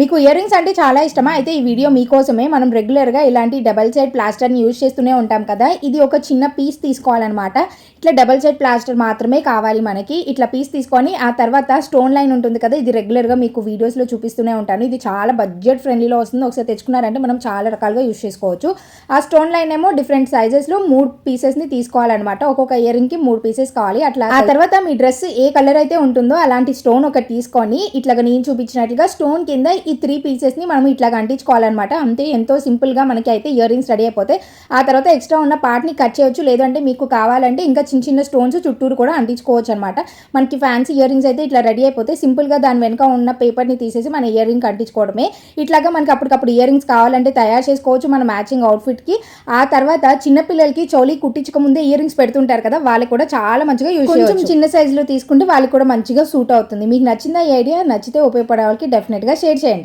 మీకు ear rings అంటే చాలా ఇష్టమా? అయితే ఈ వీడియో మీకోసమే మనం రెగ్యులర్గా ఇలాంటి డబల్ సైడ్ ప్లాస్టర్ని యూజ్ చేస్తూనే ఉంటాం కదా. ఇది ఒక చిన్న పీస్ తీసుకోవాలన్నమాట. ఇట్లా డబల్ సైడ్ ప్లాస్టర్ మాత్రమే కావాలి మనకి. ఇట్లా పీస్ తీసుకొని ఆ తర్వాత స్టోన్ లైన్ ఉంటుంది కదా ఇది రెగ్యులర్గా మీకు వీడియోస్లో చూపిస్తూనే ఉంటాను. ఇది చాలా బడ్జెట్ ఫ్రెండ్లీలో వస్తుంది. ఒకసారి తెచ్చుకున్నారంటే మనం చాలా రకాలుగా యూజ్ చేసుకోవచ్చు. ఆ స్టోన్ లైన్ ఏమో డిఫరెంట్ సైజెస్లో మూడు పీసెస్ని తీసుకోవాలన్నమాట. ఒక్కొక్క ఇయర్ రింగ్కి మూడు పీసెస్ కావాలి. అట్లా ఆ తర్వాత మీ డ్రెస్ ఏ కలర్ అయితే ఉంటుందో అలాంటి స్టోన్ ఒకటి తీసుకొని ఇట్లాగా నేను చూపించినట్లుగా స్టోన్ కింద ఈ త్రీ పీసెస్ని మనం ఇట్లాగా అంటించుకోవాలన్నమాట. అంతే ఎంతో సింపుల్గా మనకి అయితే ఇయర్ రింగ్స్ రెడీ అయిపోతే ఆ తర్వాత ఎక్స్ట్రా ఉన్న పార్ట్ని కట్ చేయొచ్చు. లేదంటే మీకు కావాలంటే ఇంకా చిన్న చిన్న స్టోన్స్ చుట్టూరు కూడా అంటించుకోవచ్చు అనమాట మనకి ఫ్యాన్సీ ఇయర్ రింగ్స్ అయితే ఇట్లా రెడీ అయిపోతే సింపుల్గా దాని వెనుక ఉన్న పేపర్ని తీసేసి మన ఇయర్ రింగ్ అంటించుకోవడమే. ఇట్లాగా మనకి అప్పటికప్పుడు ఇయర్ రింగ్స్ కావాలంటే తయారు చేసుకోవచ్చు మన మ్యాచింగ్ అవుట్ఫిట్కి ఆ తర్వాత చిన్నపిల్లలకి చౌలీ కుట్టించక ముందే ఇయర్ రింగ్స్ పెడుతుంటారు కదా వాళ్ళకి కూడా చాలా మంచిగా యూజ్ కొంచెం చిన్న సైజులో తీసుకుంటే వాళ్ళకి కూడా మంచిగా సూట్ అవుతుంది. మీకు నచ్చిందా ఈ ఐడియా నచ్చితే ఉపయోగపడే వాళ్ళకి డెఫినెట్గా షేర్ చేయండి.